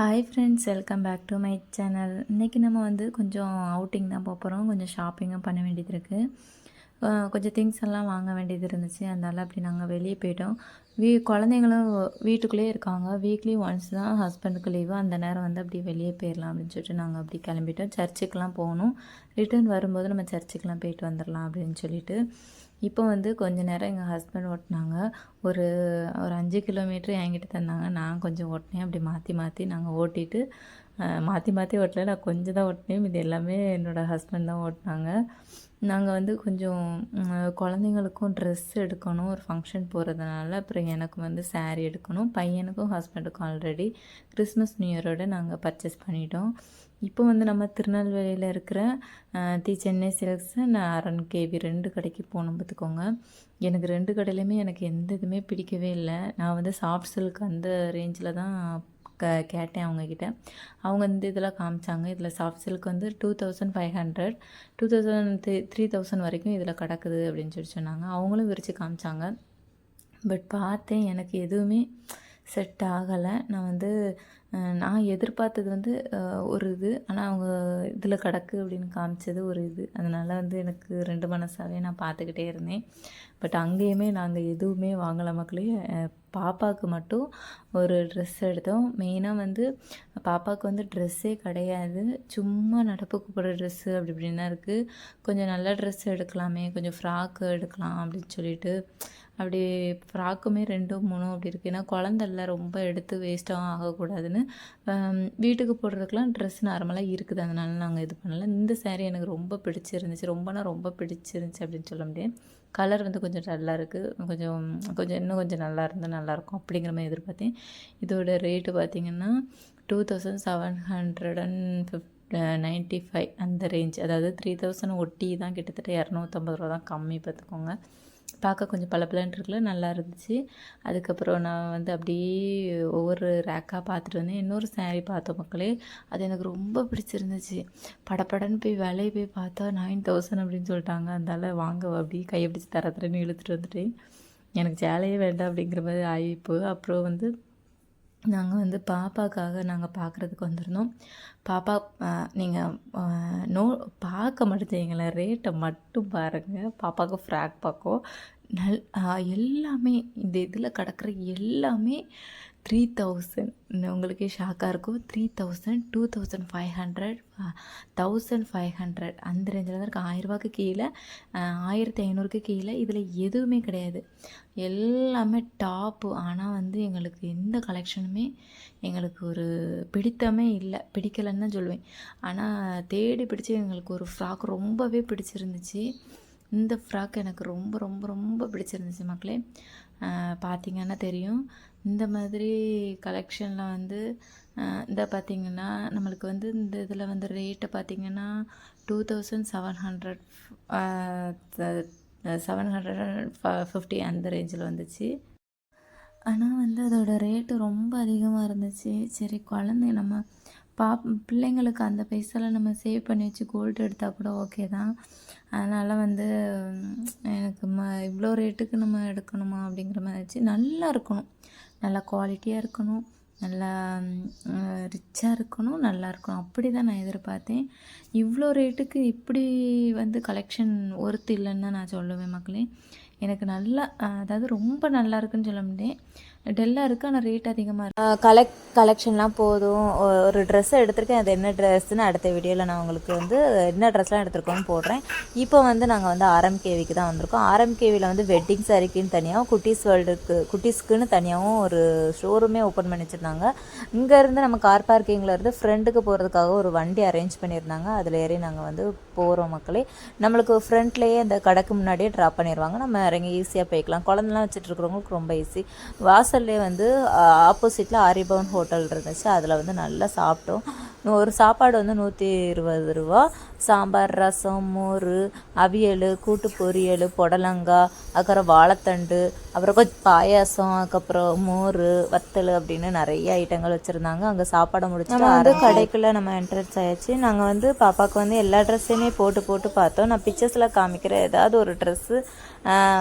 Hi friends welcome back to my channel இன்றைக்கி நம்ம வந்து கொஞ்சம் அவுட்டிங் தான் போக போகிறோம் கொஞ்சம் ஷாப்பிங்கும் பண்ண வேண்டியது இருக்குது கொஞ்சம் திங்ஸ் எல்லாம் வாங்க வேண்டியது இருந்துச்சு. அதனால் அப்படி நாங்கள் வெளியே போயிட்டோம். வீ குழந்தைங்களும் வீட்டுக்குள்ளேயே இருக்காங்க. வீக்லி ஒன்ஸ் தான் ஹஸ்பண்டுக்கு லீவு அந்த நேரம் வந்து அப்படி வெளியே போயிடலாம் அப்படின்னு சொல்லிட்டு நாங்கள் அப்படி கிளம்பிட்டோம். சர்ச்சுக்கெலாம் போகணும். ரிட்டர்ன் வரும்போது நம்ம சர்ச்சுக்கெலாம் போயிட்டு வந்துடலாம் அப்படின்னு சொல்லிட்டு. இப்போ வந்து கொஞ்ச நேரம் எங்கள் ஹஸ்பண்ட் ஓட்டினாங்க. ஒரு ஒரு அஞ்சு கிலோமீட்டர் என்கிட்ட தந்தாங்க. நான் கொஞ்சம் ஓட்டினேன். அப்படி மாற்றி மாற்றி நாங்கள் ஓட்டிட்டு மாற்றி மாற்றி ஓட்டல. நான் கொஞ்சம் தான் ஓட்டினேன். இது எல்லாமே என்னோடய ஹஸ்பண்ட் தான் ஓட்டினாங்க. நாங்கள் வந்து கொஞ்சம் குழந்தைங்களுக்கும் ட்ரெஸ் எடுக்கணும். ஒரு ஃபங்க்ஷன் போகிறதுனால அப்புறம் எனக்கும் வந்து சாரீ எடுக்கணும். பையனுக்கும் ஹஸ்பண்டுக்கும் ஆல்ரெடி கிறிஸ்மஸ் நியூ இயரோட நாங்கள் பர்ச்சேஸ் பண்ணிட்டோம். இப்போ வந்து நம்ம திருநெல்வேலியில் இருக்கிற தி சென்னை சில்க்ஸ் நான் அரண் கேவி ரெண்டு கடைக்கு போகணும் பார்த்துக்கோங்க. எனக்கு ரெண்டு கடையிலையுமே எனக்கு எந்த இதுவுமே பிடிக்கவே இல்லை. நான் வந்து சாஃப்ட் சில்க் அந்த ரேஞ்சில் தான் க கேட்டேன் அவங்கக்கிட்ட அவங்க இந்த இதெல்லாம் காமிச்சாங்க. இதில் சாஃப்ட் சில்க் வந்து two thousand five hundred two thousand three three thousand வரைக்கும் இதில் கிடக்குது அப்படின்னு சொல்லி சொன்னாங்க. அவங்களும் விரித்து காமிச்சாங்க. பட் பார்த்தேன் எனக்கு எதுவுமே செட் ஆகலை. நான் வந்து நான் எதிர்பார்த்தது வந்து ஒரு இது. ஆனால் அவங்க இதில் கிடக்கு அப்படின்னு காமிச்சது ஒரு இது. அதனால் வந்து எனக்கு ரெண்டு மனசாகவே நான் பார்த்துக்கிட்டே இருந்தேன். பட் அங்கேயுமே நாங்கள் எதுவுமே வாங்கலை மக்களே. பாப்பாவுக்கு மட்டும் ஒரு ட்ரெஸ் எடுத்தோம். மெயினாக வந்து பாப்பாவுக்கு வந்து ட்ரெஸ்ஸே கிடையாது. சும்மா நடப்புக்கு போகிற ட்ரெஸ்ஸு அப்படி இப்படின்னா இருக்குது கொஞ்சம் நல்ல ட்ரெஸ் எடுக்கலாமே. கொஞ்சம் ஃப்ராக்கு எடுக்கலாம் அப்படின்னு சொல்லிட்டு அப்படி ஃப்ராக்குமே ரெண்டும் மூணும் அப்படி இருக்குது ஏன்னா குழந்தைல ரொம்ப எடுத்து வேஸ்ட்டாகவும் ஆகக்கூடாதுன்னு. வீட்டுக்கு போடுறதுக்கெலாம் ட்ரெஸ் நார்மலாக இருக்குது. அதனால நாங்கள் இது பண்ணல. இந்த சேரீ எனக்கு ரொம்ப பிடிச்சிருந்துச்சு. ரொம்பனா ரொம்ப பிடிச்சிருந்துச்சு அப்படின்னு சொல்ல முடியாது. கலர் வந்து கொஞ்சம் டல்லாக இருக்குது கொஞ்சம் கொஞ்சம் இன்னும் கொஞ்சம் நல்லா இருந்தால் நல்லாயிருக்கும் அப்படிங்கிற மாதிரி எதிர்பார்த்தேன். இதோட ரேட்டு பார்த்திங்கன்னா two thousand seven hundred and fifty ninety five அந்த ரேஞ்ச் அதாவது த்ரீ தௌசண்ட் ஒட்டி தான் கிட்டத்தட்ட இரநூத்தம்பது ரூபா தான் கம்மி பார்த்துக்கோங்க. பார்க்க கொஞ்சம் பளபளன்னு இருக்குல்ல நல்லா இருந்துச்சு. அதுக்கப்புறம் நான் வந்து அப்படியே ஒவ்வொரு ரேக்காக பார்த்துட்டு வந்தேன். இன்னொரு சேரீ பார்த்தோம் மக்களே. அது எனக்கு ரொம்ப பிடிச்சிருந்துச்சு. படப்படன்னு போய் விலையை போய் பார்த்தா நைன் தௌசண்ட் அப்படின்னு சொல்லிட்டாங்க. அதனால் வாங்க அப்படியே கையை பிடிச்சி தர தரன்னு இழுத்துட்டு வந்துட்டேன். எனக்கு சேலையே வேண்டாம் அப்படிங்கிற மாதிரி ஆகிப்போ அப்புறம் வந்து நாங்கள் வந்து பாப்பாக்காக நாங்கள் பார்க்குறதுக்கு வந்திருந்தோம். பாப்பா நீங்கள் நோ பார்க்க மாட்டேங்களேன் ரேட்டை மட்டும் பாருங்கள் பாப்பாவுக்கு ஃப்ராக் பார்க்கும் நல் எல்லாமே இந்த இதில் கிடக்கிற எல்லாமே த்ரீ தௌசண்ட் உங்களுக்கே ஷாக்காக இருக்கும். Three thousand two thousand five hundred thousand five hundred அந்த ரேஞ்சில் தான் இருக்குது ஆயிரரூபாக்கு கீழே ஆயிரத்தி ஐநூறுக்கு கீழே இதில் எதுவுமே கிடையாது. எல்லாமே டாப்பு ஆனால் வந்து எங்களுக்கு எந்த கலெக்ஷனுமே எங்களுக்கு ஒரு பிடித்தமே இல்லை. பிடிக்கலைன்னு தான் சொல்லுவேன். ஆனால் தேடி பிடிச்சி எங்களுக்கு ஒரு ஃப்ராக் ரொம்பவே பிடிச்சிருந்துச்சு. இந்த ஃப்ராக் எனக்கு ரொம்ப ரொம்ப ரொம்ப பிடிச்சிருந்துச்சு மக்களே. பார்த்திங்கன்னா பார்த்தீங்கன்னா தெரியும். இந்த மாதிரி கலெக்ஷனில் வந்து இந்த பார்த்தீங்கன்னா நம்மளுக்கு வந்து இந்த இதில் வந்து ரேட்டை பார்த்தீங்கன்னா two thousand seven hundred seven hundred fifty அந்த ரேஞ்சில் வந்துச்சு. ஆனால் வந்து அதோட ரேட்டு ரொம்ப அதிகமாக இருந்துச்சு. சரி குழந்தை நம்ம பா பிள்ளைங்களுக்கு அந்த பைசாவில் நம்ம சேவ் பண்ணி வச்சு கோல்டு எடுத்தால் கூட ஓகே தான். அதனால் வந்து எனக்கு ம இவ்வளோ ரேட்டுக்கு நம்ம எடுக்கணுமா அப்படிங்கிற மாதிரி இருந்துச்சு நல்லா இருக்கணும். நல்லா குவாலிட்டியாக இருக்கணும். நல்லா ரிச்சாக இருக்கணும். நல்லா இருக்கணும். அப்படி தான் நான் எதிர்பார்த்தேன். இவ்வளோ ரேட்டுக்கு இப்படி வந்து கலெக்ஷன் ஒருத்து இல்லைன்னு தான் நான் சொல்லுவேன் மக்களே எனக்கு நல்லா அதாவது ரொம்ப நல்லா இருக்குன்னு சொல்ல முடியேன் டெல்லாக இருக்குது ஆனால் ரேட் அதிகமாக இருக்குது கலெக்ட் கலெக்ஷன்லாம் போதும். ஒரு ட்ரெஸ் எடுத்திருக்கேன். அது என்ன ட்ரெஸ்ன்னு அடுத்த வீடியோவில் நான் உங்களுக்கு வந்து என்ன ட்ரெஸ்லாம் எடுத்திருக்கோன்னு போடுறேன். இப்போ வந்து நாங்கள் வந்து ஆர்எம்கேவிக்கு தான் வந்திருக்கோம். ஆர்எம்கேவியில் வந்து வெட்டிங் சாரிக்குன்னு தனியாகவும் குட்டீஸ் வேர்ல்டுக்கு குட்டீஸ்க்குன்னு தனியாகவும் ஒரு ஷோரூமே ஓப்பன் பண்ணி வச்சுருந்தாங்க இங்கேருந்து நம்ம கார் பார்க்கிங்கில் இருந்து ஃப்ரெண்டுக்கு போகிறதுக்காக ஒரு வண்டி அரேஞ்ச் பண்ணியிருந்தாங்க. அதில் ஏறி நாங்கள் வந்து போகிறோம் மக்களே. நம்மளுக்கு ஃப்ரண்ட்லேயே அந்த கடைக்கு முன்னாடியே ட்ராப் பண்ணிடுவாங்க நம்ம இறங்கி ஈஸியாக போய்க்கலாம். குழந்தைலாம் வச்சுட்டு இருக்கிறவங்களுக்கு ரொம்ப ஈஸி வாசல்லே வந்து ஆப்போசிட்டில் ஆரிபவன் ஹோட்டல் இருந்துச்சு. அதில் வந்து நல்லா சாப்பிட்டோம். ஒரு சாப்பாடு வந்து நூற்றி இருபது ரூபா. சாம்பார் ரசம் மோர் அவியல் கூட்டு பொரியல் புடலங்காய் அதுக்கப்புறம் வாழைத்தண்டு அப்புறம் கொஞ்சம் பாயாசம் அதுக்கப்புறம் மோர் வத்தல் அப்படின்னு நிறைய ஐட்டங்கள் வச்சுருந்தாங்க. அங்கே சாப்பாடை முடிச்சுட்டு வந்து கடைக்குள்ளே நம்ம என்ட்ரன்ஸ் ஆயாச்சு. நாங்கள் வந்து பாப்பாவுக்கு வந்து எல்லா ட்ரெஸ்ஸையுமே போட்டு போட்டு பார்த்தோம். நான் பிக்சர்ஸில் காமிக்கிற ஏதாவது ஒரு ட்ரெஸ்ஸு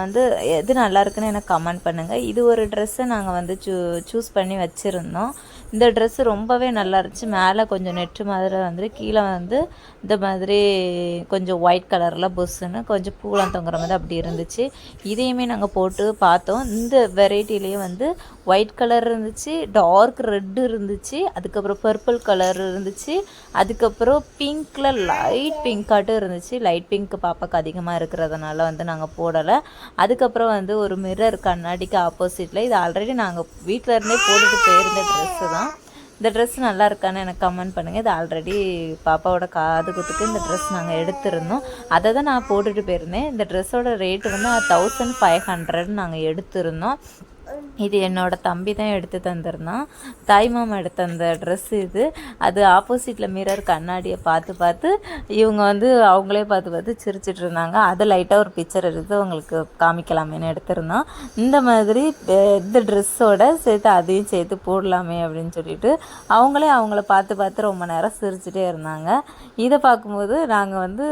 வந்து எது நல்லா இருக்குன்னு எனக்கு கமெண்ட் பண்ணுங்கள் இது ஒரு ட்ரெஸ்ஸை நாங்கள் வந்து சூ சூஸ் பண்ணி வச்சுருந்தோம். இந்த ட்ரெஸ்ஸு ரொம்பவே நல்லா இருந்துச்சு. மேலே கொஞ்சம் நெட்டு மாதிரி வந்து கீழே வந்து இந்த மாதிரி கொஞ்சம் ஒயிட் கலரில் பொஸ்ஸுன்னு கொஞ்சம் பூலாம் தொங்குற மாதிரி அப்படி இருந்துச்சு. இதையுமே நாங்கள் போட்டு பார்த்தோம். இந்த வெரைட்டிலேயே வந்து ஒயிட் கலர் இருந்துச்சு டார்க் ரெட்டு இருந்துச்சு அதுக்கப்புறம் பர்பிள் கலர் இருந்துச்சு அதுக்கப்புறம் பிங்க்கில் லைட் பிங்காட்டும் இருந்துச்சு. லைட் பிங்க் பாப்பாக்கு அதிகமாக இருக்கிறதுனால வந்து நாங்கள் போடலை. அதுக்கப்புறம் வந்து ஒரு மிரர் கண்ணாடிக்கு ஆப்போசிட்டில் இது ஆல்ரெடி நாங்கள் வீட்டில் இருந்தே போட்டுட்டு போயிருந்த ட்ரெஸ்ஸு தான். இந்த ட்ரெஸ் நல்லா இருக்கான்னு எனக்கு கமெண்ட் பண்ணுங்கள் இது ஆல்ரெடி பாப்பாவோட காது குத்துக்கு இந்த ட்ரெஸ் நாங்கள் எடுத்திருந்தோம். அதை தான் நான் போட்டுட்டு போயிருந்தேன். இந்த ட்ரெஸ்ஸோட ரேட்டு வந்து தௌசண்ட் ஃபைவ் ஹண்ட்ரட் நாங்கள் எடுத்திருந்தோம். இது என்னோட தம்பி தான் எடுத்து தந்திருந்தான் தாய் மாமா எடுத்த அந்த ட்ரெஸ் இது. அது ஆப்போசிட்டில் மிரர் கண்ணாடியை பார்த்து பார்த்து இவங்க வந்து அவங்களே பார்த்து பார்த்து சிரிச்சிட்டு இருந்தாங்க. அது லைட்டாக ஒரு பிக்சர் எடுத்து அவங்களுக்கு காமிக்கலாமேன்னு எடுத்திருந்தோம் இந்த மாதிரி இந்த ட்ரெஸ்ஸோட சேர்த்து அதையும் சேர்த்து போடலாமே அப்படின்னு சொல்லிட்டு அவங்களே அவங்கள பார்த்து பார்த்து ரொம்ப நேரம் சிரிச்சிட்டே இருந்தாங்க. இதை பார்க்கும்போது நாங்கள் வந்து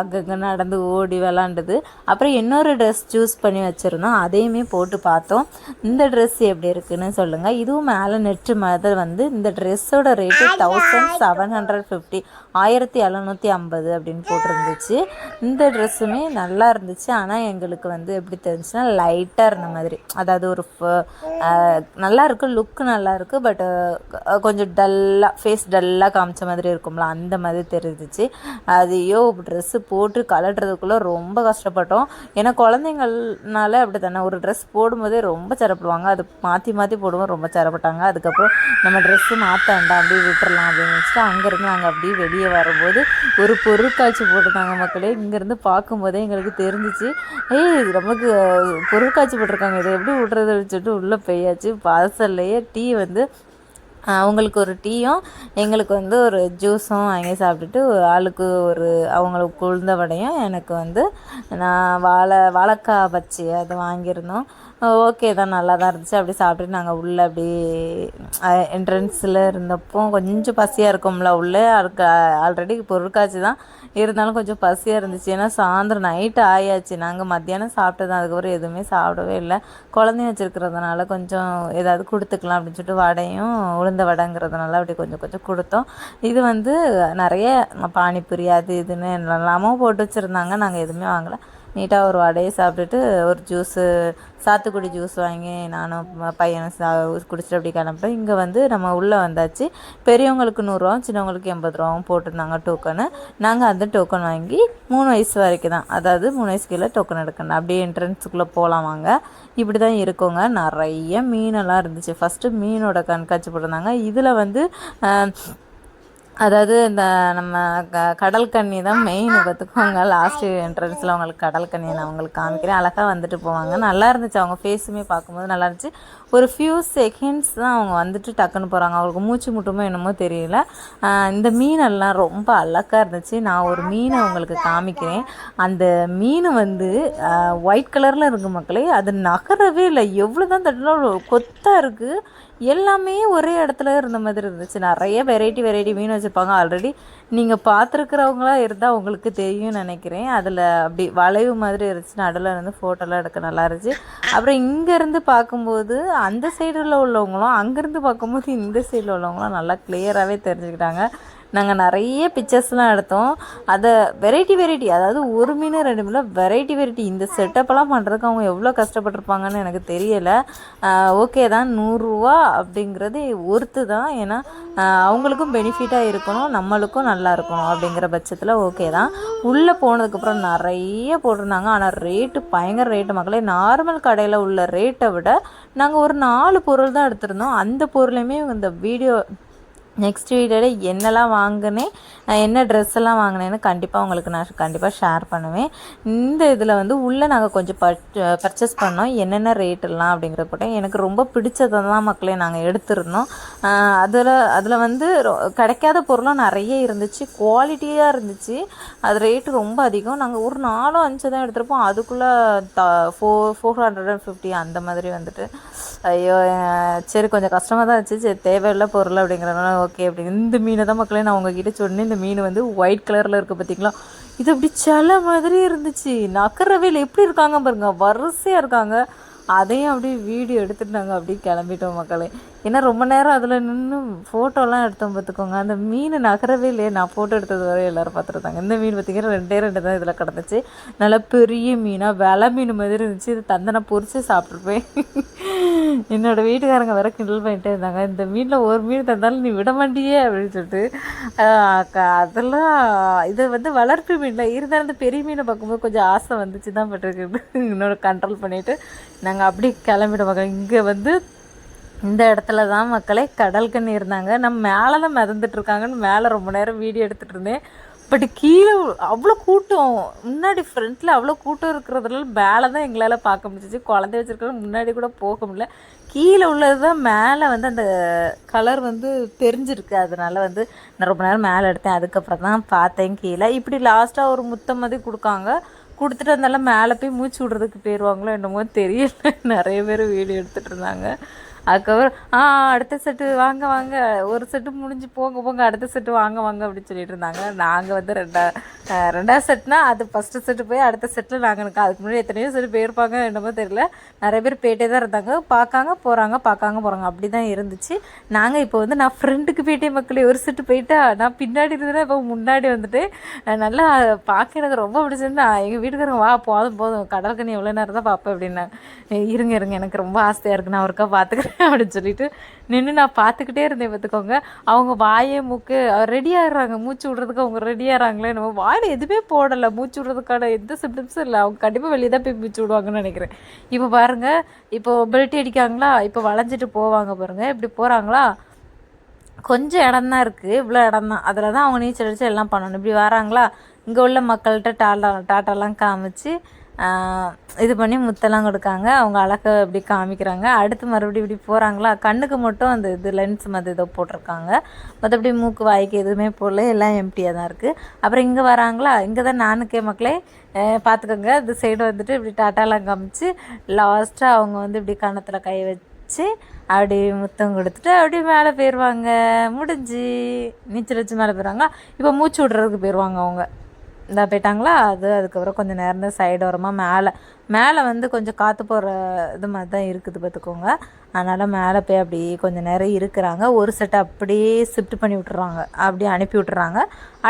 அங்கங்கே நடந்து ஓடி விளாண்டது. அப்புறம் இன்னொரு ட்ரெஸ் சூஸ் பண்ணி வச்சுருந்தோம். அதையுமே போட்டு பார்த்தோம். இந்த ட்ரெஸ் எப்படி இருக்குன்னு சொல்லுங்கள் இதுவும் மேலே நெட்டு மாதிரி வந்து இந்த ட்ரெஸ்ஸோட rate thousand seven hundred fifty ஆயிரத்தி எழுநூற்றி ஐம்பது அப்படின்னு போட்டிருந்துச்சு. இந்த ட்ரெஸ்ஸுமே நல்லா இருந்துச்சு. ஆனால் எங்களுக்கு வந்து எப்படி தெரிஞ்சுன்னா லைட்டாக இருந்த மாதிரி. அதாவது ஒரு ஃப- நல்லா இருக்கு லுக்கு நல்லா இருக்கு பட் கொஞ்சம் டல்லாக ஃபேஸ் டல்லாக காமிச்ச மாதிரி இருக்கும்ல அந்த மாதிரி தெரிஞ்சிச்சு. அது ஐயோ ட்ரெஸ்ஸு போட்டு கலட்டுறதுக்குள்ளே ரொம்ப கஷ்டப்பட்டோம். ஏன்னா குழந்தைங்கள்னால அப்படி தானே ஒரு ட்ரெஸ் போடும்போதே ரொம்ப சிறப்படுவாங்க அது மாற்றி மாற்றி போடுவோம் ரொம்ப சிறப்பட்டாங்க அதுக்கப்புறம் நம்ம ட்ரெஸ்ஸு மாற்ற வேண்டாம் அப்படியே விட்டுறலாம் அப்படின்னு வச்சுட்டு அங்கேருந்து நாங்கள் அப்படியே வெளியே வரும்போது ஒரு பொருட்காட்சி போட்டிருந்தாங்க மக்களே. இங்கேருந்து பார்க்கும்போதே எங்களுக்கு தெரிஞ்சிச்சு. ஏய் நமக்கு பொருட்காட்சி போட்டிருக்காங்க. இதை எப்படி விட்றது வச்சுட்டு உள்ளே போயாச்சு. பார்சல்லையே டீ வந்து அவங்களுக்கு ஒரு டீயும் எங்களுக்கு வந்து ஒரு ஜூஸும் வாங்கி சாப்பிட்டுட்டு ஆளுக்கு ஒரு அவங்களுக்கு குளிர்ந்த வடையும் எனக்கு வந்து நான் வாழை வாழைக்காய் பச்சி அது வாங்கியிருந்தோம். ஓகே தான் நல்லா தான் இருந்துச்சு. அப்படி சாப்பிட்டுட்டு நாங்கள் உள்ளே அப்படி என்ட்ரன்ஸில் இருந்தப்போ கொஞ்சம் பசியாக இருக்கும்ல உள்ளே. அதுக்கு ஆல்ரெடி பொருட்காட்சி தான். இருந்தாலும் கொஞ்சம் பசியாக இருந்துச்சு. ஏன்னா சாயந்தரம் நைட்டு ஆயாச்சு. நாங்கள் மத்தியானம் சாப்பிட்டது அதுக்கப்புறம் எதுவுமே சாப்பிடவே இல்லை. குழந்தைய வச்சுருக்கிறதுனால கொஞ்சம் ஏதாவது கொடுத்துக்கலாம் அப்படின்னு சொல்லிட்டு வடையும் உளுந்த வடைங்கிறதுனால அப்படி கொஞ்சம் கொஞ்சம் கொடுத்தோம். இது வந்து நிறைய பானிபூரி அது இதுன்னு எல்லாமும் போட்டு வச்சுருந்தாங்க. நாங்கள் எதுவுமே வாங்கலை. நீட்டாக ஒரு வடையை சாப்பிட்டுட்டு ஒரு ஜூஸு சாத்துக்குடி ஜூஸ் வாங்கி நானும் பையனை பையனும் சா குடிச்சிட்டு அப்படி கிளம்பிட்டோம் இங்கே வந்து நம்ம உள்ளே வந்தாச்சு. பெரியவங்களுக்கு நூறுரூவா சின்னவங்களுக்கு எண்பது ரூபாவும் போட்டிருந்தாங்க டோக்கனு நாங்கள் அந்த டோக்கன் வாங்கி மூணு வயசு வரைக்கும் தான் அதாவது மூணு வயசு கீழே டோக்கன் எடுக்கணும். அப்படியே என்ட்ரன்ஸுக்குள்ளே போகலாம் வாங்க. இப்படி தான் இருக்கோங்க. நிறைய மீனெல்லாம் இருந்துச்சு. ஃபஸ்ட்டு மீனோட கண்காட்சி போட்டிருந்தாங்க. இதில் வந்து அதாவது இந்த நம்ம க கடல் கண்ணி தான் மெயின் பார்த்துக்கோங்க லாஸ்ட் என்ட்ரன்ஸில் அவங்களுக்கு கடல் கண்ணி நான் அவங்களுக்கு காமிக்கிறேன். அழகாக வந்துட்டு போவாங்க. நல்லா இருந்துச்சு. அவங்க ஃபேஸுமே பார்க்கும்போது நல்லா இருந்துச்சு. ஒரு ஃபியூ செகண்ட்ஸ் தான் அவங்க வந்துட்டு டக்குன்னு போகிறாங்க அவங்களுக்கு மூச்சு முட்டுமோ என்னமோ தெரியல. இந்த மீனெல்லாம் ரொம்ப அழகாக இருந்துச்சு. நான் ஒரு மீனை உங்களுக்கு காமிக்கிறேன். அந்த மீன் வந்து ஒயிட் கலரில் இருக்கு மக்களே. அது நகரவே இல்லை. எவ்வளோ தான் தட்டினா கொத்தாக இருக்குது எல்லாமே ஒரே இடத்துல இருந்த மாதிரி இருந்துச்சு. நிறைய வெரைட்டி வெரைட்டி மீன் வச்சுருப்பாங்க. ஆல்ரெடி நீங்கள் பார்த்துருக்குறவங்களா இருந்தால் உங்களுக்கு தெரியும்னு நினைக்கிறேன். அதில் அப்படி வளைவு மாதிரி இருந்துச்சு. நடுவில் இருந்து ஃபோட்டோலாம் எடுக்க நல்லா இருந்துச்சு. அப்புறம் இங்கேருந்து பார்க்கும்போது அந்த சைடில் உள்ளவங்களும் அங்கேருந்து பார்க்கும்போது இந்த சைடில் உள்ளவங்களும் நல்லா கிளியராகவே தெரிஞ்சுக்கிட்டாங்க. நாங்கள் நிறைய பிக்சர்ஸ்லாம் எடுத்தோம். அதை வெரைட்டி வெரைட்டி அதாவது ஒரு மீன் ரெண்டு மீன் வெரைட்டி வெரைட்டி இந்த செட்டப்பெல்லாம் பண்ணுறதுக்கு அவங்க எவ்வளோ கஷ்டப்பட்டிருப்பாங்கன்னு எனக்கு தெரியலை. ஓகே தான் நூறுரூவா அப்படிங்கிறது ஒர்த்து தான். ஏன்னா அவங்களுக்கும் பெனிஃபிட்டாக இருக்கணும் நம்மளுக்கும் நல்லா இருக்கணும் அப்படிங்கிற பட்சத்தில் ஓகே தான். உள்ளே போனதுக்கப்புறம் நிறைய போட்டிருந்தாங்க. ஆனால் ரேட்டு பயங்கர ரேட்டு மக்களே. நார்மல் கடையில் உள்ள ரேட்டை விட நாங்கள் ஒரு நாலு பொருள் தான் எடுத்திருந்தோம். அந்த பொருளையுமே இந்த வீடியோ நெக்ஸ்ட் வீடியோவில் என்னெல்லாம் வாங்கினேன் நான் என்ன ட்ரெஸ் எல்லாம் வாங்கினேன்னு கண்டிப்பாக உங்களுக்கு நான் கண்டிப்பாக ஷேர் பண்ணுவேன். இந்த இதில் வந்து உள்ளே நாங்கள் கொஞ்சம் பர்ச்சேஸ் பண்ணோம். என்னென்ன ரேட்டெல்லாம் அப்படிங்கிற போட்டேன் எனக்கு ரொம்ப பிடிச்சதை தான் மக்களே நாங்கள் எடுத்திருந்தோம். அதில் அதில் வந்து ரொ- கிடைக்காத பொருளும் நிறைய இருந்துச்சு. குவாலிட்டியாக இருந்துச்சு. அது ரேட்டு ரொம்ப அதிகம். நாங்கள் ஒரு நாலோ அஞ்சு தான் எடுத்திருப்போம். அதுக்குள்ளே the four four hundred and fifty அந்த மாதிரி வந்துட்டு ஐயோ சரி கொஞ்சம் கஷ்டமாக தான் இருந்துச்சு. சரி தேவையில்ல பொருள் அப்படிங்கிறதுனால ஓகே அப்படி இந்த மீனை தான் மக்களே நான் உங்ககிட்ட சொன்னேன். இந்த மீன் வந்து ஒயிட் கலரில் இருக்குது பார்த்தீங்களா இது அப்படி சில மாதிரி இருந்துச்சு. நக்கறவே எப்படி இருக்காங்க பாருங்க. வரிசையாக இருக்காங்க. அதையும் அப்படியே வீடியோ எடுத்துட்டு நாங்கள் அப்படியே கிளம்பிட்டோம் மக்களே. ஏன்னா ரொம்ப நேரம் அதில் நின்று ஃபோட்டோலாம் எடுத்தோம் பார்த்துக்கோங்க. அந்த மீன் நகரவே இல்லையே. நான் ஃபோட்டோ எடுத்தது வரை எல்லோரும் பார்த்துருந்தாங்க. இந்த மீன் பார்த்தீங்கன்னா ரெண்டே ரெண்டு தான் இதில் கிடந்துச்சு. நல்லா பெரிய மீனாக வெலை மீன் மாதிரி இருந்துச்சு. இது தந்தனை பொறிச்சு சாப்பிட்ருப்பேன் என்னோடய வீட்டுக்காரங்க வேற கிண்டல் பண்ணிகிட்டே இருந்தாங்க. இந்த மீனில் ஒரு மீன் தந்தாலும் நீ விட மாட்டியே அப்படின்னு சொல்லிட்டு. க- அதெல்லாம் இது வந்து வளர்ப்பு மீனில். இருந்தாலும் இந்த பெரிய மீனை பார்க்கும்போது கொஞ்சம் ஆசை வந்துச்சு தான் பட்டிருக்கு இன்னொரு கண்ட்ரோல் பண்ணிவிட்டு நாங்கள் அப்படி கிளம்பிட மக்கள் இங்கே வந்து இந்த இடத்துல தான் மக்களே கடல் கண்ணி இருந்தாங்க. நம்ம மேலே தான் மிதந்துட்டு இருக்காங்கன்னு மேலே ரொம்ப நேரம் வீடியோ எடுத்துகிட்டு இருந்தேன். பட் கீழே அவ்வளோ கூட்டம் முன்னாடி ஃப்ரண்ட்டில் அவ்வளோ கூட்டம் இருக்கிறதுல மேலே தான் எங்களால் பார்க்க முடிஞ்சிச்சு. குழந்தை வச்சுருக்க முன்னாடி கூட போக முடியல. கீழே உள்ளது தான் மேலே வந்து அந்த கலர் வந்து தெரிஞ்சிருக்கு. அதனால வந்து நான் ரொம்ப நேரம் மேலே எடுத்தேன். அதுக்கப்புறம் தான் பார்த்தேன் கீழே. இப்படி லாஸ்ட்டாக ஒரு முத்தம் மாதிரி கொடுக்காங்க. கொடுத்துட்டு அதனால மேலே போய் மூச்சு விடுறதுக்கு போயிடுவாங்களோ என்னமோ தெரியல. நிறைய பேர் வீடியோ எடுத்துகிட்டு இருந்தாங்க. அதுக்கப்புறம் ஆ அடுத்த செட்டு வாங்க வாங்க. ஒரு செட்டு முடிஞ்சு போங்க போங்க. அடுத்த செட்டு வாங்க வாங்க. அப்படின்னு சொல்லிட்டு இருந்தாங்க. நாங்கள் வந்து ரெண்டா ரெண்டாவது செட்னா அது ஃபஸ்ட்டு செட்டு போய் அடுத்த செட்டில் நாங்கள் இருக்கோம் அதுக்கு முன்னாடி எத்தனையோ செட்டு போயிருப்பாங்க என்னமோ தெரியல. நிறைய பேர் போயிட்டே தான் இருந்தாங்க. பார்க்காங்க போகிறாங்க பார்க்காங்க போகிறாங்க அப்படி தான் இருந்துச்சு. நாங்கள் இப்போ வந்து நான் ஃப்ரெண்டுக்கு போயிட்டே மக்களே ஒரு செட்டு போயிட்டா நான் பின்னாடி இருந்தேன்னா இப்போ முன்னாடி வந்துட்டு நல்லா பார்க்க எனக்கு ரொம்ப பிடிச்சிருந்தா. எங்கள் வீட்டுக்காரங்க வா போதும் போதும். கடற்கனி எவ்வளோ நேரம் தான் பார்ப்பேன் அப்படின்னா இருங்க இருங்க. எனக்கு ரொம்ப ஆசையாக இருக்குது நான் ஒருக்கா பார்த்துக்கிறேன். அப்படின்னு சொல்லிட்டு நின்று நான் பார்த்துக்கிட்டே இருந்தேன் பார்த்துக்கோங்க. அவங்க வாயே மூக்கு ரெடி மூச்சு விடுறதுக்கு அவங்க ரெடி ஆகிறாங்களே நம்ம வாயில் எதுவுமே போடலை. மூச்சு விடுறதுக்கான எந்த சிம்டம்ஸும் இல்லை. அவங்க கண்டிப்பாக வெளியே தான் போய் மூச்சு விடுவாங்கன்னு நினைக்கிறேன். இப்போ பாருங்க இப்போ பெல்ட் அடிக்காங்களா இப்போ வளைஞ்சிட்டு போவாங்க பாருங்க. இப்படி போகிறாங்களா கொஞ்சம் இடம் தான் இருக்குது இவ்வளோ இடம் தான். அதில் தான் அவங்க நீச்சல் அடித்து எல்லாம் பண்ணணும். இப்படி வராங்களா? இங்கே உள்ள மக்கள்கிட்ட டாட்டா டாட்டாலாம் காமிச்சு இது பண்ணி முத்தெல்லாம் கொடுக்காங்க. அவங்க அழகை இப்படி காமிக்கிறாங்க. அடுத்து மறுபடியும் இப்படி போகிறாங்களா கண்ணுக்கு மட்டும் அந்த இது லென்ஸ் மாதிரி ஏதோ போட்டிருக்காங்க. மற்றபடி மூக்கு வாய்க்கு எதுவுமே போடல. எல்லாம் எம்டியாக தான் இருக்குது அப்புறம் இங்கே வராங்களா? இங்கே தான் நானுக்கே மக்களே பார்த்துக்கோங்க இந்த சைடு வந்துட்டு இப்படி டாட்டாலாம் காமிச்சு லாஸ்ட்டாக அவங்க வந்து இப்படி கணத்தில் கை வச்சு அப்படி முத்தம் கொடுத்துட்டு அப்படியே மேலே போயிடுவாங்க முடிஞ்சு. நீச்சல் வச்சு மேலே போயிடுவாங்க இப்போ மூச்சு விடுறதுக்கு போயிடுவாங்க அவங்க. இந்த போயிட்டாங்களா? அது அதுக்கப்புறம் கொஞ்சம் நேரம் தான் சைடு ஓரமாக மேலே மேலே வந்து கொஞ்சம் காற்று போகிற இது மாதிரி தான் இருக்குது பார்த்துக்கோங்க அதனால் மேலே போய் அப்படியே கொஞ்சம் நேரம் இருக்கிறாங்க. ஒரு செட்டை அப்படியே ஷிஃப்ட் பண்ணி விட்டுறாங்க. அப்படியே அனுப்பி விட்டுறாங்க.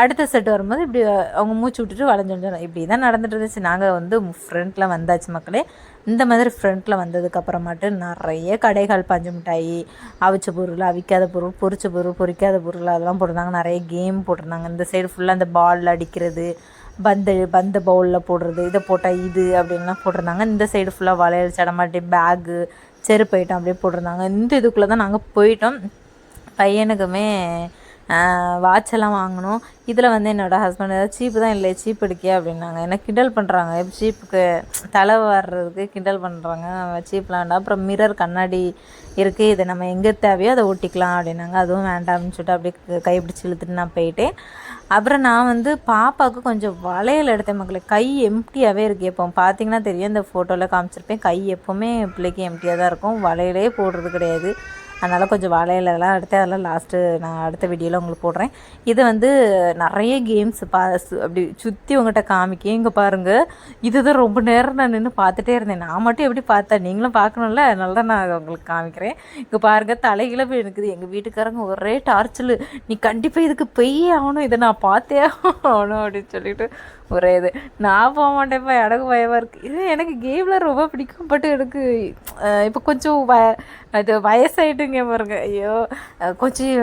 அடுத்த செட் வரும்போது இப்படி அவங்க மூச்சு விட்டுட்டு வளைஞ்சு இப்படி தான் நடந்துட்டு இருந்துச்சு. நாங்கள் வந்து ஃப்ரண்ட்டில் வந்தாச்சு மக்களே. இந்த மாதிரி ஃப்ரண்ட்டில் வந்ததுக்கப்புறமாட்டு நிறைய கடைகள் பஞ்சு மிட்டாய் அவிச்ச பொருள் அவிக்காத பொருள் பொரிச்ச பொருள் பொரிக்காத பொருள் அதெல்லாம் போட்டிருந்தாங்க. நிறைய கேம் போட்டிருந்தாங்க. இந்த சைடு ஃபுல்லாக அந்த பால் அடிக்கிறது பந்து பந்து பவுலில் போடுறது இதை போட்டால் இது அப்படின்லாம் போட்டிருந்தாங்க. இந்த சைடு ஃபுல்லாக வளையல் சடமாட்டி பேகு செருப்பு ஐட்டம் அப்படியே போட்டிருந்தாங்க. இந்த இதுக்குள்ளே தான் நாங்கள் போயிட்டோம். பையனுக்குமே வாட்செல்லாம் வாங்கினோம் இதில் வந்து என்னோடய ஹஸ்பண்ட் ஏதாவது சீப்பு தான் இல்லை சீப் எடுக்கே அப்படின்னாங்க. என்ன கிண்டல் பண்ணுறாங்க சீப்புக்கு தலை வர்றதுக்கு கிண்டல் பண்ணுறாங்க சீப்லாம் வேண்டாம். அப்புறம் மிரர் கண்ணாடி இருக்குது இதை நம்ம எங்கே தேவையோ அதை ஒட்டிக்கலாம் அப்படின்னாங்க. அதுவும் வேண்டாம்னு சொல்லிட்டு அப்படியே கை பிடிச்சி இழுத்துட்டு நான் போயிட்டேன். அப்புறம் நான் வந்து பாப்பாவுக்கு கொஞ்சம் வளையல் எடுத்தேன் மக்களை. கை எம்டியாகவே இருக்குது எப்போ பார்த்தீங்கன்னா தெரியும் இந்த ஃபோட்டோவில் காமிச்சிருப்பேன். கை எப்போவுமே பிள்ளைக்கு எம்டியாக தான் இருக்கும். வளையலே போடுறது கிடையாது. அதனால் கொஞ்சம் வாழையிலலாம் எடுத்து அதெல்லாம் லாஸ்ட்டு நான் அடுத்த வீடியோவில் உங்களுக்கு போடுறேன். இது வந்து நிறைய கேம்ஸ் பா சு- அப்படி சுற்றி உங்கள்கிட்ட காமிக்க இங்கே பாருங்கள் இதுதான் ரொம்ப நேரம் நான் நின்று பார்த்துட்டே இருந்தேன். நான் மட்டும் எப்படி பார்த்தேன்? நீங்களும் பார்க்கணும்ல. அதனால தான் நான் உங்களுக்கு காமிக்கிறேன். இங்கே பாருங்கள் தலைகீழ இருக்குது எங்கள் வீட்டுக்காரங்க ஒரே டார்ச்சல் நீ கண்டிப்பாக இதுக்கு பெய்யே ஆகணும். இதை நான் பார்த்தே ஆகணும் அப்படின்னு சொல்லிட்டு ஒரே இது. நான் போக மாட்டேன்ப்பா எனக்கு பயமாக இருக்குது இது எனக்கு கேமில் ரொம்ப பிடிக்கும் பட் எனக்கு இப்போ கொஞ்சம் வ அது வயசாயிட்டுங்க பாருங்க. ஐயோ கொஞ்சம்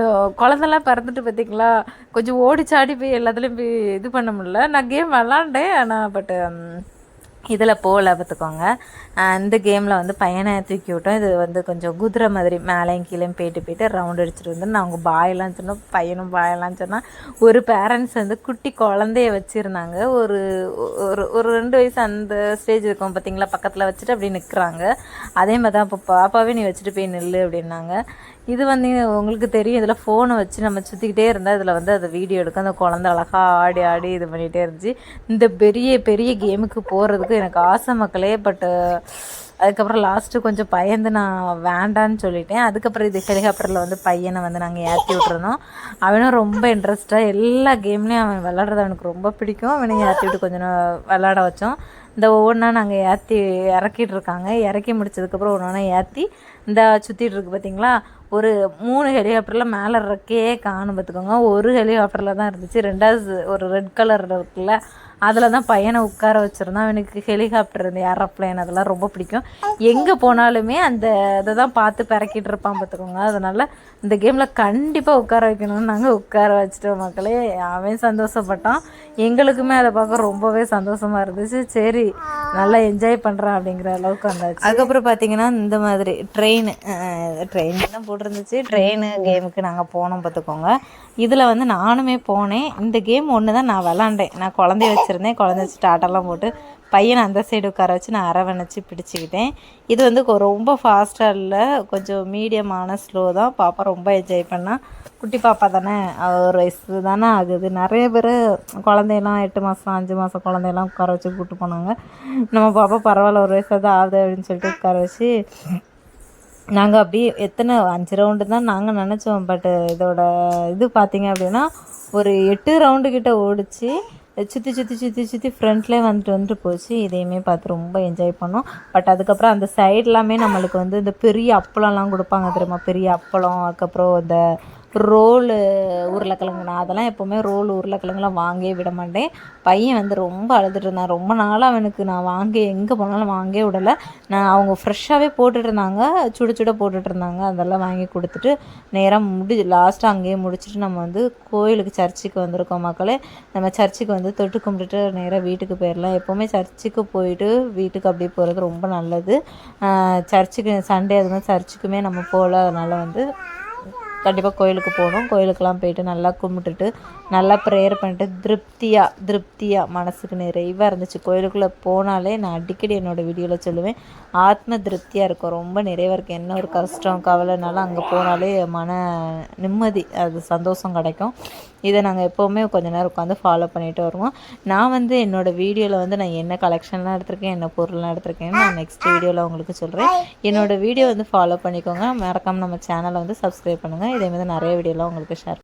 குழந்தெல்லாம் பிறந்துட்டு பார்த்தீங்களா கொஞ்சம் ஓடி சாடி போய் எல்லாத்துலேயும் போய் இது பண்ண முடியல. நான் கேம் விளாண்டேன் ஆனால் பட்டு இதில் போகல பார்த்துக்கோங்க இந்த கேமில் வந்து பையனை தூக்கி விட்டோம். இது வந்து கொஞ்சம் குதிரை மாதிரி மேலேயும் கீழேயும் போயிட்டு போயிட்டு ரவுண்ட் அடிச்சுட்டு வந்து நான் அவங்க பாயெல்லாம் சொன்னோம் பையனும் பாயெல்லாம் சொன்னால் ஒரு பேரண்ட்ஸ் வந்து குட்டி குழந்தைய வச்சுருந்தாங்க. ஒரு ஒரு ஒரு ரெண்டு வயசு அந்த ஸ்டேஜ் இருக்கும் பார்த்தீங்களா பக்கத்தில் வச்சுட்டு அப்படி நிற்கிறாங்க அதே மாதிரி தான் இப்போ பாப்பாவே நீ வச்சுட்டு போய் நில்லு அப்படின்னாங்க. இது வந்து உங்களுக்கு தெரியும். இதில் ஃபோனை வச்சு நம்ம சுற்றிக்கிட்டே இருந்தால் இதில் வந்து அதை வீடியோ எடுக்க அந்த குழந்தை அழகா ஆடி ஆடி இது பண்ணிகிட்டே இருந்துச்சு. இந்த பெரிய பெரிய கேமுக்கு போகிறதுக்கு எனக்கு ஆசை மக்களே பட்டு அதுக்கப்புறம் லாஸ்ட்டு கொஞ்சம் பயந்து நான் வேண்டான்னு சொல்லிட்டேன். அதுக்கப்புறம் இது ஹெலிகாப்டரில் வந்து பையனை வந்து நாங்கள் ஏற்றி விட்டுருந்தோம் அவனும் ரொம்ப இன்ட்ரெஸ்ட்டாக எல்லா கேம்லேயும் அவன் விளாட்றது அவனுக்கு ரொம்ப பிடிக்கும். அவனையும் ஏற்றி விட்டு கொஞ்சம் விளாட வச்சோம். இந்த ஒவ்வொன்றா நாங்கள் ஏற்றி இறக்கிட்டு இருக்காங்க இறக்கி முடிச்சதுக்கப்புறம் ஒன்று ஒன்றா ஏற்றி இந்த சுற்றிட்டு இருக்கு பார்த்தீங்களா ஒரு மூணு ஹெலிகாப்டரில் மேலே ரெக்கையே காணும் பார்த்துக்கோங்க ஒரு ஹெலிகாப்டரில் தான் இருந்துச்சு. ரெண்டாவது ஒரு ரெட் கலர் இருக்குல்ல. அதில் தான் பையனை உட்கார வச்சுருந்தோம் அவனுக்கு ஹெலிகாப்டர் இந்த ஏரோப்ளேன் அதெல்லாம் ரொம்ப பிடிக்கும். எங்கே போனாலுமே அந்த இதை தான் பார்த்து பிறக்கிட்டு இருப்பான் பார்த்துக்கோங்க. அதனால் இந்த கேமில் கண்டிப்பாக உட்கார வைக்கணும்னு நாங்கள் உட்கார வச்சுட்டோம் மக்களே. அவன் சந்தோஷப்பட்டான். எங்களுக்குமே அதை பார்க்க ரொம்பவே சந்தோஷமாக இருந்துச்சு. சரி நல்லா என்ஜாய் பண்ணுறான் அப்படிங்கிற அளவுக்கு வந்தாச்சு. அதுக்கப்புறம் பார்த்தீங்கன்னா இந்த மாதிரி ட்ரெயின் ட்ரெயின் தான் போட்டிருந்துச்சு. ட்ரெயின் கேமுக்கு நாங்கள் போனோம் பார்த்துக்கோங்க. இதில் வந்து நானுமே போனேன். இந்த கேம் ஒன்று தான் நான் விளாண்டேன். நான் குழந்தைய வச்சுருந்தேன். குழந்தை வச்சு டாட்டெல்லாம் போட்டு பையனை அந்த சைடு உட்கார வச்சு நான் அரவணைச்சு பிடிச்சிக்கிட்டேன். இது வந்து ரொம்ப ஃபாஸ்ட்டாக இல்லை. கொஞ்சம் மீடியமான ஸ்லோ தான். பாப்பா ரொம்ப என்ஜாய் பண்ணால் குட்டி பாப்பா தானே. ஒரு வயசு தானே ஆகுது. நிறைய பேர் குழந்தையெல்லாம் எட்டு மாதம் அஞ்சு மாதம் குழந்தையெல்லாம் உட்கார வச்சு கூப்பிட்டு போனாங்க. நம்ம பாப்பா பரவாயில்ல ஒரு வயசு தான் ஆகுது அப்படின்னு சொல்லிட்டு உட்கார வச்சு நாங்கள் அப்படியே எத்தனை அஞ்சு ரவுண்டு தான் நாங்கள் நினச்சோம். பட்டு இதோட இது பார்த்தீங்க அப்படின்னா ஒரு எட்டு ரவுண்டு கிட்ட ஓடிச்சு. சுற்றி சுற்றி சுற்றி சுற்றி ஃப்ரண்ட்லேயே வந்துட்டு வந்துட்டு போச்சு. இதையுமே பார்த்து ரொம்ப என்ஜாய் பண்ணோம். பட் அதுக்கப்புறம் அந்த சைட்லாமே நம்மளுக்கு வந்து இந்த பெரிய அப்பளம்லாம் கொடுப்பாங்க தெரியுமா? பெரிய அப்பளம் அதுக்கப்புறம் இந்த ரோலு உருளைக்கிழங்கு. நான் அதெல்லாம் எப்போவுமே ரோல் உருளைக்கிழங்குலாம் வாங்கவே விட மாட்டேன். பையன் வந்து ரொம்ப அழுதுட்டு இருந்தான். ரொம்ப நாளாக அவனுக்கு நான் வாங்க எங்கே போனாலும் வாங்கவே விடலை. நான் அவங்க ஃப்ரெஷ்ஷாகவே போட்டுட்டு இருந்தாங்க. சுட சுட போட்டுட்டு இருந்தாங்க. அதெல்லாம் வாங்கி கொடுத்துட்டு நேராக முடி லாஸ்ட்டாக அங்கேயே முடிச்சுட்டு நம்ம வந்து கோயிலுக்கு சர்ச்சுக்கு வந்திருக்கோம் மக்களே. நம்ம சர்ச்சுக்கு வந்து தொட்டு கும்பிட்டுட்டு நேராக வீட்டுக்கு போயிடலாம். எப்போவுமே சர்ச்சுக்கு போயிட்டு வீட்டுக்கு அப்படியே போகிறது ரொம்ப நல்லது. சர்ச்சுக்கு சண்டே அது மாதிரி சர்ச்சுக்குமே நம்ம போகல. அதனால் வந்து கண்டிப்பாக கோயிலுக்கு போகணும். கோயிலுக்கெல்லாம் போயிட்டு நல்லா கும்பிட்டுட்டு நல்லா ப்ரேயர் பண்ணிட்டு திருப்தியாக திருப்தியாக மனசுக்கு நிறைவாக இருந்துச்சு. கோயிலுக்குள்ளே போனாலே நான் அடிக்கடி என்னோடய வீடியோவில் சொல்லுவேன் ஆத்ம திருப்தியாக இருக்கும். ரொம்ப நிறைவாக இருக்கும். என்ன ஒரு கஷ்டம் கவலைனாலும் அங்கே போனாலே மன நிம்மதி அது சந்தோஷம் கிடைக்கும். இதை நாங்கள் எப்போவுமே கொஞ்ச நேரம் உட்காந்து ஃபாலோ பண்ணிட்டு வருவோம். நான் வந்து என்னோடய வீடியோவில் வந்து நான் என்ன கலெக்ஷன்லாம் எடுத்திருக்கேன் என்ன பொருள்லாம் எடுத்திருக்கேன்னு நான் நெக்ஸ்ட் வீடியோவில் உங்களுக்கு சொல்கிறேன் என்னோடய வீடியோ வந்து ஃபாலோ பண்ணிக்கோங்க. மறக்காமல் நம்ம சேனலை வந்து சப்ஸ்கிரைப் பண்ணுங்கள் இதே மாதிரி நிறைய வீடியோலாம் உங்களுக்கு ஷேர்